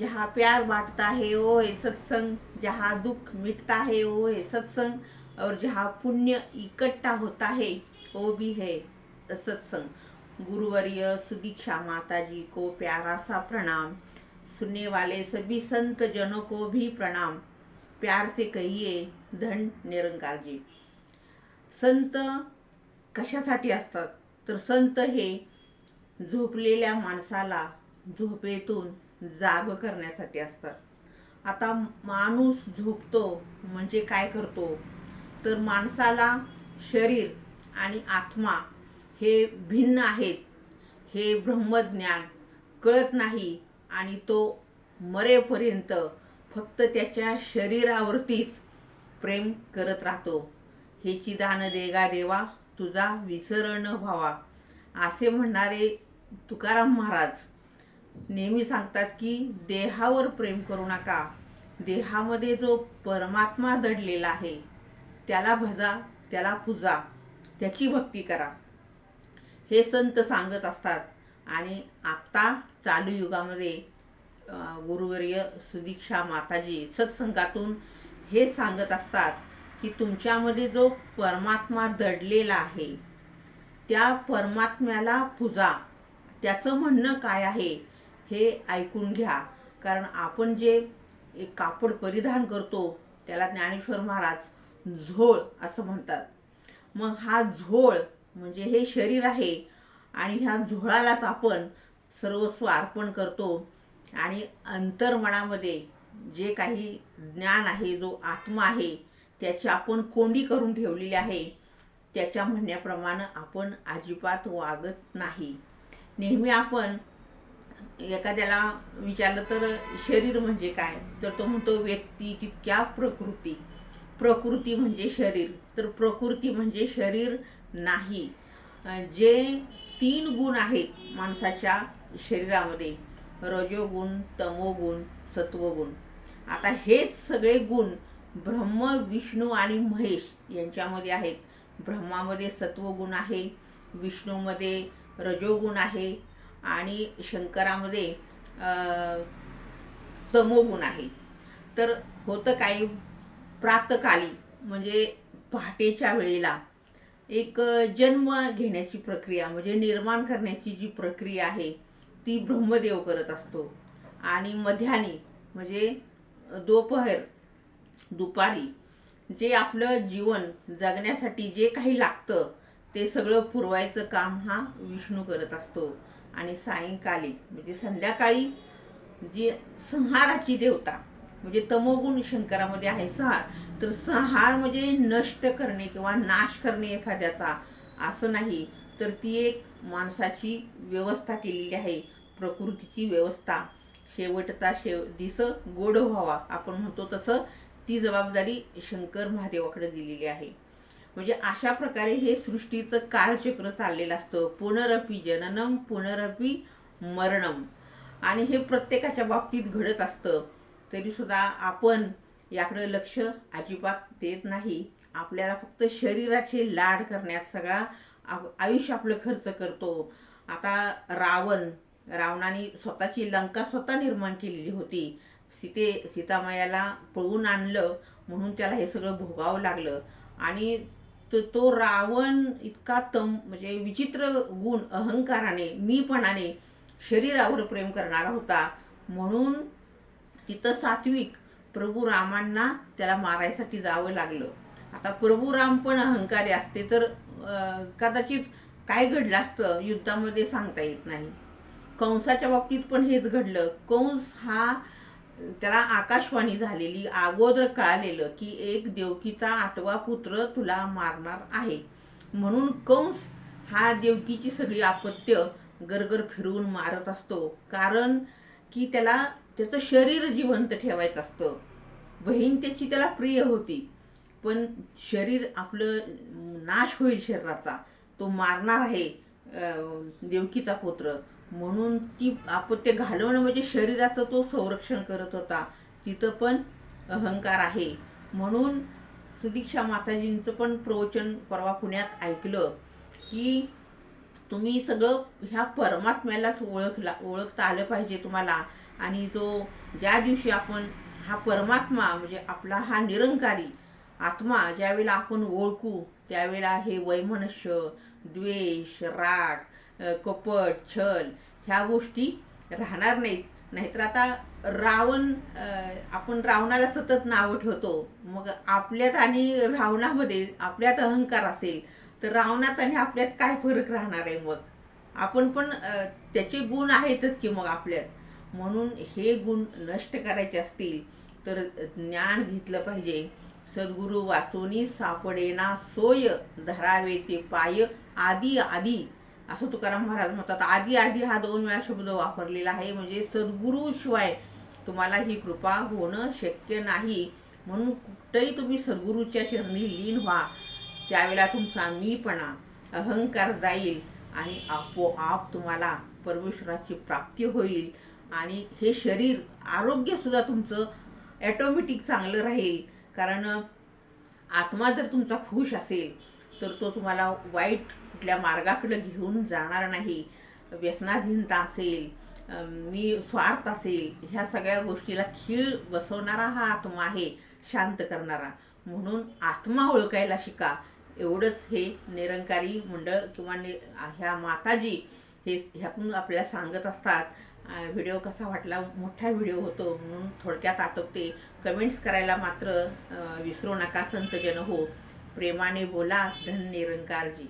जहाँ प्यार बांटता है वो है सत्संग। जहाँ दुख मिटता है वो है सत्संग। और जहाँ पुण्य इकट्ठा होता है वो भी है सत्संग। गुरुवर्य सुदीक्षा माता जी को प्यारा सा प्रणाम। सुनने वाले सभी संत जनों को भी प्रणाम। प्यार से कहिए धन निरंकार जी। संत कशासाठी असतात? तर संत हे झोपलेल्या माणसाला झोपेतून जाग करण्यासाठी असतात. आता माणूस झोपतो म्हणजे काय करतो? तर माणसाला शरीर आणि आत्मा हे भिन्न आहेत. हे ब्रह्मज्ञान कळत नाही आणि तो मरेपर्यंत फक्त त्याच्या शरीरावरतीच प्रेम करत राहतो. हे चिदान देगा देवा तुझा विसरण व्हावा. असे म्हणणारे तुकाराम महाराज नेहमी सांगतात की देहावर प्रेम करू नका. देहामध्ये जो परमात्मा दडलेला आहे त्याला भजा त्याला पूजा त्याची भक्ती करा. हे संत सांगत असतात. आणि आत्ता चालू युगामध्ये गुरुवर्य सुदीक्षा माताजी सत्संगातून हे सांगत असतात की तुमच्यामध्ये जो परमात्मा दडलेला आहे त्या परमात्म्याला पूजा. त्याचं म्हणणं काय आहे? हे ऐकून घ्या. कारण आपण जे एक कापड परिधान करतो त्याला ज्ञानेश्वर महाराज झोळ असं म्हणतात. मग हा झोळ म्हणजे हे शरीर आहे आणि ह्या झोळालाच आपण सर्वस्व अर्पण करतो आणि अंतर्मनामध्ये जे काही ज्ञान आहे जो आत्मा आहे त्याची आपण कोंडी करून ठेवलेली आहे त्याच्या म्हणण्याप्रमाणे आपण अजिबात वागत नाही. नेहमी आपण एखाद्याला विचारलं तर शरीर म्हणजे काय? तर तो म्हणतो व्यक्ती तितक्या प्रकृती. प्रकृती म्हणजे शरीर. तर प्रकृती म्हणजे शरीर नाही. जे तीन गुण आहेत माणसाच्या शरीरामध्ये रजोगुण तमोगुण सत्वगुण. आता हेच सगळे गुण ब्रह्म विष्णू आणि महेश यांच्यामध्ये आहेत. ब्रह्मामध्ये सत्वगुण आहे विष्णूमध्ये रजोगुण आहे आणि शंकरामध्ये तमोगुण आहे. तर होतं काही प्रातकाली म्हणजे पहाटेच्या वेळेला एक जन्म घेण्याची प्रक्रिया म्हणजे निर्माण करण्याची जी प्रक्रिया आहे ती ब्रह्मदेव करत असतो. आणि मध्यानी म्हणजे दोपहर दुपारी जे आपलं जीवन जगण्यासाठी जे काही लागतं ते सगळं पुरवायचं काम हा विष्णू करत असतो. आणि सायंकाळी म्हणजे संध्याकाळी जी संहाराची देवता म्हणजे तमोगुण शंकरामध्ये आहे संहार तर संहार म्हणजे नष्ट करणे किंवा नाश करणे एखाद्याचा असं नाही. तर ती एक माणसाची व्यवस्था केलेली आहे प्रकृतीची व्यवस्था. शेवटचा शेव दिस गोड व्हावा आपण म्हणतो तसं ती जबाबदारी शंकर महादेवाकडे दिलेली आहे. म्हणजे अशा प्रकारे हे सृष्टीचं कालचक्र चाललेलं असतं. पुनरपी जननम पुनरपी मरणम. आणि हे प्रत्येकाच्या बाबतीत घडत असतं. तरीसुद्धा आपण याकडं लक्ष अजिबात देत नाही. आपल्याला फक्त शरीराचे लाड करण्यात सगळा आयुष्य आपलं खर्च करतो. आता रावण रावणाने स्वतःची लंका स्वतः निर्माण केलेली होती. सीते सीतामायाला पळवून आणलं म्हणून त्याला हे सगळं भोगावं लागलं. आणि तो तो रावण इतका तम म्हणजे विचित्र गुण अहंकाराने मीपणाने शरीरावर प्रेम करणारा होता. म्हणून तिथं सात्विक प्रभू रामांना त्याला मारायसाठी जावं लागलं. आता प्रभू राम पण अहंकारी असते तर कदाचित काय घडलं असतं युद्धामध्ये सांगता येत नाही. कंसाच्या बाबतीत पण हेच घडलं. कंस हा त्याला आकाशवाणी झालेली अगोदर कळालेलं की एक देवकीचा आठवा पुत्र तुला मारणार आहे. म्हणून कंस हा देवकीची सगळी अपत्य गरगर फिरवून मारत असतो. कारण की त्याला त्याचं शरीर जिवंत ठेवायचं असतं. बहीण त्याची त्याला प्रिय होती. पण शरीर आपलं नाश होईल शरीराचा. तो मारणार आहे देवकीचा पुत्र. म्हणून ती अपत्य घालवणं म्हणजे शरीराचं तो संरक्षण करत होता. तिथं पण अहंकार आहे. म्हणून सुदीक्षा माताजींचं पण प्रवचन परवा पुण्यात ऐकलं की तुम्ही सगळं ह्या परमात्म्यालाच ओळखला ओळखता आलं पाहिजे तुम्हाला. आणि तो ज्या दिवशी आपण हा परमात्मा म्हणजे आपला हा निरंकारी आत्मा ज्यावेळेला आपण ओळखू त्यावेळेला हे वैमनस्य द्वेष राग कपट छल ह्या गोष्टी राहणार नाहीत. नाहीतर आता रावण आपण रावणाला सतत नावं ठेवतो. मग आपल्यात आणि रावणामध्ये आपल्यात अहंकार असेल तर रावणात आणि आपल्यात काय फरक राहणार आहे मग? आपण पण त्याचे गुण आहेतच की मग आपल्यात. म्हणून हे गुण नष्ट करायचे असतील तर ज्ञान घेतलं पाहिजे. सद्गुरू वाचोनी सापडेना सोय धरावे ते पाय आदी आदी. असं तुकाराम महाराज म्हणतात आधी आधी हा दोन वेळा शब्द वापरलेला आहे म्हणजे सद्गुरू शिवाय तुम्हाला ही कृपा होणं शक्य नाही. म्हणून कुठंही तुम्ही सद्गुरूच्या शरणी लीन व्हा. त्यावेळेला तुमचा मीपणा अहंकार जाईल आणि आपोआप तुम्हाला परमेश्वराची प्राप्ती होईल. आणि हे शरीर आरोग्यसुद्धा तुमचं ॲटोमॅटिक चांगलं राहील. कारण आत्मा जर तुमचा खुश असेल तर तो तुम्हाला वाईट कुठल्या मार्गाकडे घेऊन जाणार नाही. व्यसनाधीनता असेल मी स्वार्थ असेल ह्या सगळ्या गोष्टीला खीळ बसवणारा हा आत्मा आहे शांत करणारा. म्हणून आत्मा ओळखायला शिका. एवढंच हे निरंकारी मंडळ किंवा नि ह्या माताजी हे ह्यातून आपल्याला सांगत असतात व्हिडिओ कसा वाटला? मोठा व्हिडिओ होतो. म्हणून थोडक्यात आटोपते. कमेंट्स करायला मात्र विसरू नका संतजन हो. प्रेमाने बोला धन निरंकारजी.